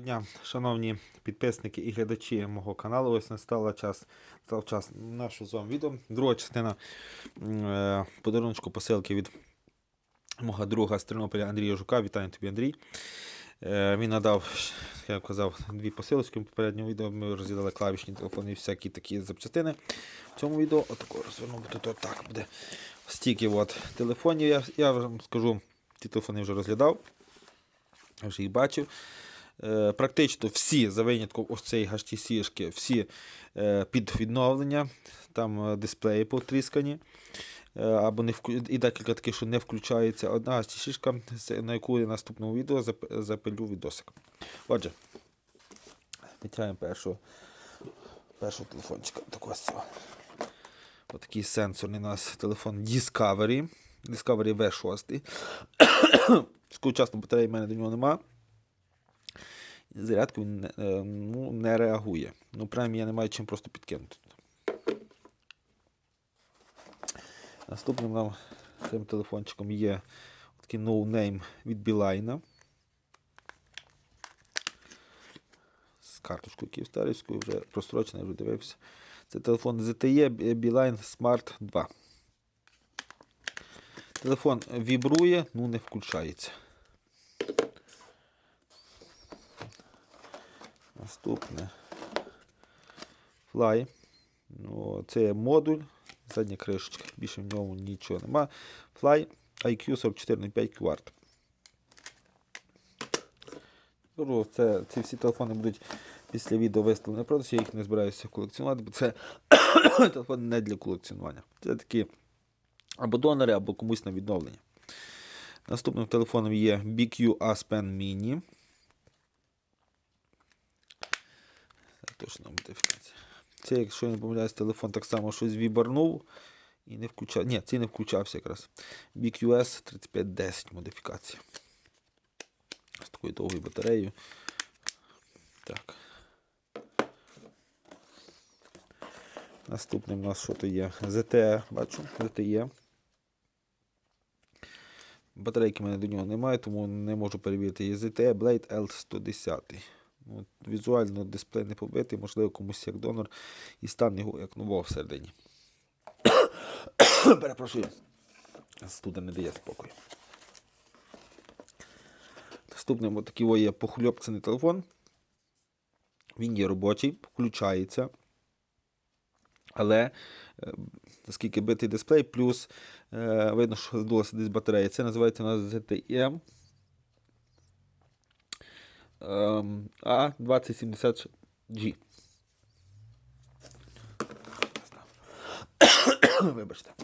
Дня, шановні підписники і глядачі мого каналу, ось настав час, настав час нашого з вами відео. Друга частина е, подарунку посилки від мого друга з Тернополя Андрія Жука. Вітаю тобі, Андрій. Е, Він надав, як я казав, дві посилочки. В попередньому відео ми розглядали клавішні телефони і всякі такі запчастини. В цьому відео отако розвернув, тут так буде. Стільки от телефонів. Я, я вам скажу, ті телефони вже розглядав. Вже їх бачив. Е, Практично всі, за винятком ось цієї HTC, всі е, під відновлення, там е, дисплеї потріскані. Або не вклю... І декілька таких, що не включається. Одна HTC, на яку я наступному відео запилю відосик. Отже, витягуємо першого, першого телефончика. Так ось цього. Отакий сенсорний у нас телефон Discovery. Discovery V6. Скучасно батареї в мене до нього нема. Зарядку він е, ну, не реагує. Ну, принаймні я не маю чим просто підкинути. Наступним нам цим телефончиком є такий ноунейм від Білайна. З карточкою київстарівською, вже прострочений, вже дивився. Це телефон ZTE Beeline Smart 2. Телефон вібрує, ну не включається. Наступне. Fly. Ну, це модуль, задня кришечка. Більше в ньому нічого нема. Fly IQ 4405 Quart. Кажу, Це, ці всі телефони будуть після відео виставлені на продаж. Я їх не збираюся колекціонувати, бо це телефон не для колекціонування. Це такі або донори, або комусь на відновлення. Наступним телефоном є BQ Aspen Mini. Точно модифікація. Це, якщо я не помиляюсь, телефон так само щось вібарнув і не включав. Ні, цей не включався якраз. BQS 3510 модифікація. З такою довгою батареєю. Так. Наступним у нас що то є? ZTE, бачу, ZTE. Батарейки в мене до нього немає, тому не можу перевірити. Є ZTE Blade L110. Ну, візуально дисплей не побитий, можливо, комусь як донор і стан його як нового всередині. Перепрошую. Студа не дає спокою. Наступним отакий є похльопцений телефон. Він є робочий, включається. Але, е, наскільки битий дисплей, плюс е, видно, що здулася десь батарея. Це називається у нас Ем, A2070G. Вибачте.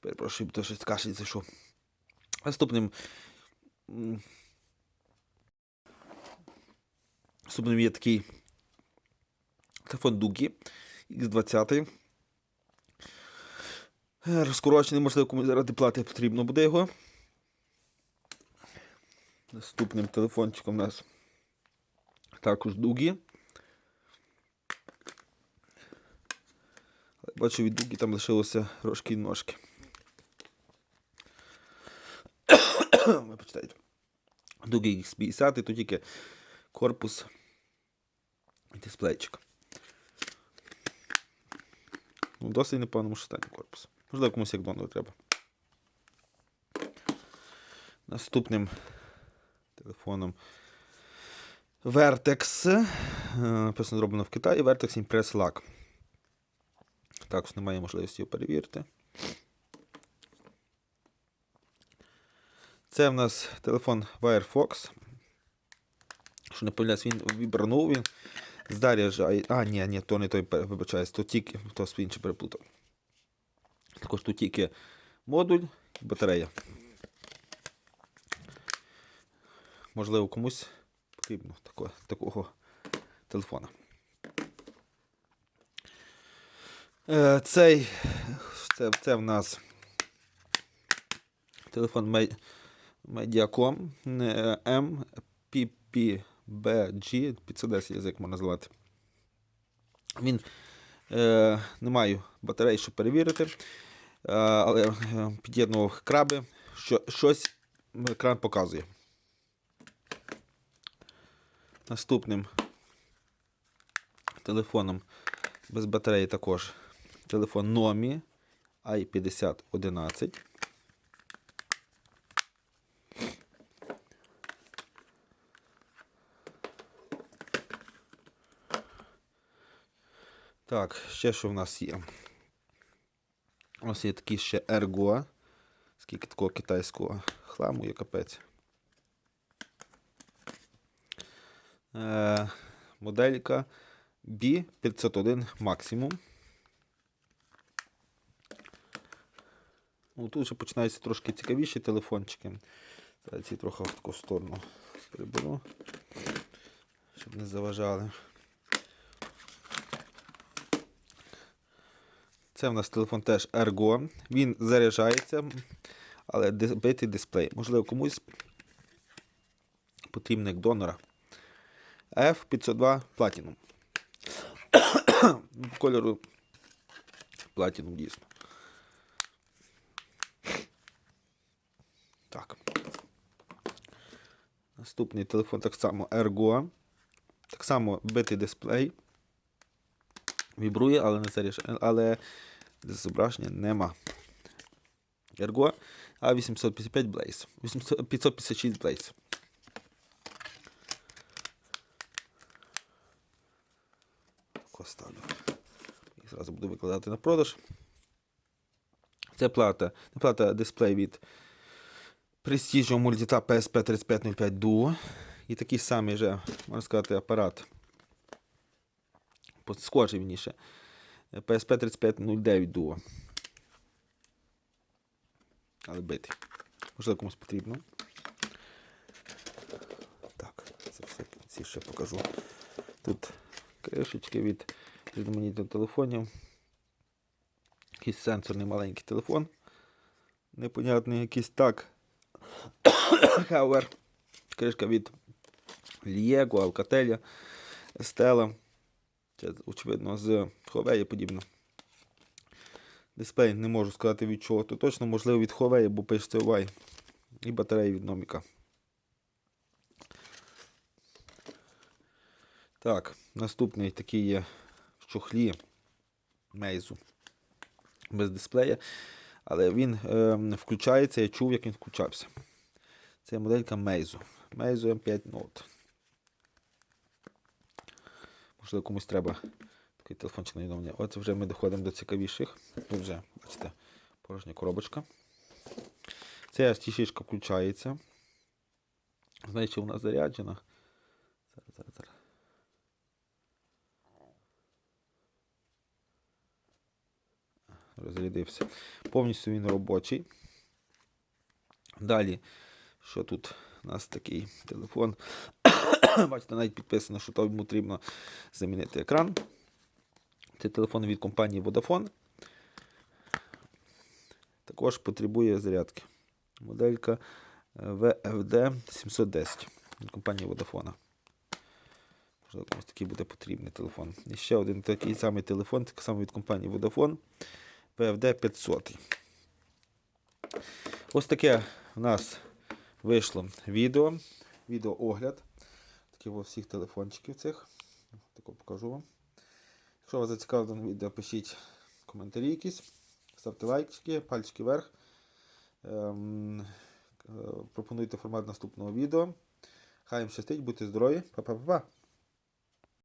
Перепрошую, то щось кашель зайшов. Наступним. Наступним є такий телефон Дугі X20. Е, Розкорочений, можливо, комусь заради плати потрібно буде його. Наступним телефончиком у нас також Дугі. Бачу, від Дугі там лишилося рожки і ножки. Ви почитайте. Дугі X50, тут тільки корпус і дисплейчик. Ну, досить непевному стані корпус. Можливо, комусь як донор треба. Наступним телефоном Vertex. е, Написано зроблено в Китаї. Vertex Impress Lock. Також немає можливості його перевірити. Це в нас телефон Firefox. Що не помиляюсь, він вібранув він. Заряджає. А, ні, ні, то не той вибачаюсь, то тільки, то свій інше переплутав. Також тут тільки модуль і батарея. Можливо, комусь потрібно такого, такого телефона. Е, Цей, це, це в нас телефон Mediacom MPPBG 510 язик можна назвати. Він е, не маю батареї, щоб перевірити, е, але е, під'єднував краби. Що, щось екран показує. Наступним телефоном без батареї також телефон Nomi i5011. Так, ще що в нас є? Нас є такий ще Ergo. Скільки такого китайського хламу є капець. Е, моделька B501 максимум. Ну, тут вже починаються трошки цікавіші телефончики. Зараз ці трохи в таку сторону приберу, щоб не заважали. Це в нас телефон теж Ergo. Він заряджається, але битий дисплей. Можливо, комусь потрібен як донора. F502 Platinum. Кольору Platinum дійсно. Так. Наступний телефон так само Ergo. Так само битий дисплей. Вібрує, але не заряджає, але зображення нема. Ergo A855 Blaze. 800 556 Blaze. Оставлю. І зразу буду викладати на продаж. Це плата. Не плата дисплей від Prestige Multitap PSP3505 Duo. І такий самий же, можна сказати, апарат. Схожий вніше. PSP3509 Duo. Але битий. Можливо, комусь потрібно. Так, це все ще покажу. Тут кришечки від різноманітних телефонів. Якийсь сенсорний маленький телефон. Непонятний якийсь так. Хауер. Кришка від Liego, Alcatel, Stella. Це, очевидно, з Huawei подібно. Дисплей не можу сказати від чого. То точно, можливо, від Huawei, бо пишеться Y. І батарея від Номіка. Так, наступний такий є в чохлі Meizu. Без дисплея. Але він е, включається, я чув, як він включався. Це моделька Meizu. Meizu M5 Note. Можливо, комусь треба такий телефончик на. От вже ми доходимо до цікавіших. Тут вже, бачите, порожня коробочка. Ця стішечка включається. Знаєте, вона заряджена. Зараз, зараз, Розрядився. Повністю він робочий. Далі, що тут у нас такий телефон. Бачите, навіть підписано, що там потрібно замінити екран. Це телефон від компанії Vodafone. Також потребує зарядки. Моделька е, VFD 710 від компанії Vodafone. Комусь такий буде потрібний телефон. І ще один такий самий телефон, так само від компанії Vodafone VFD 500. Ось таке в нас вийшло відео, відеоогляд. Такі ось всіх телефончиків цих. Тако покажу вам. Якщо вас зацікавило відео, пишіть коментарі якісь, ставте лайки, пальчики вверх. Ем, е, пропонуйте формат наступного відео. Хай їм щастить, будьте здорові. Па-па-па-па.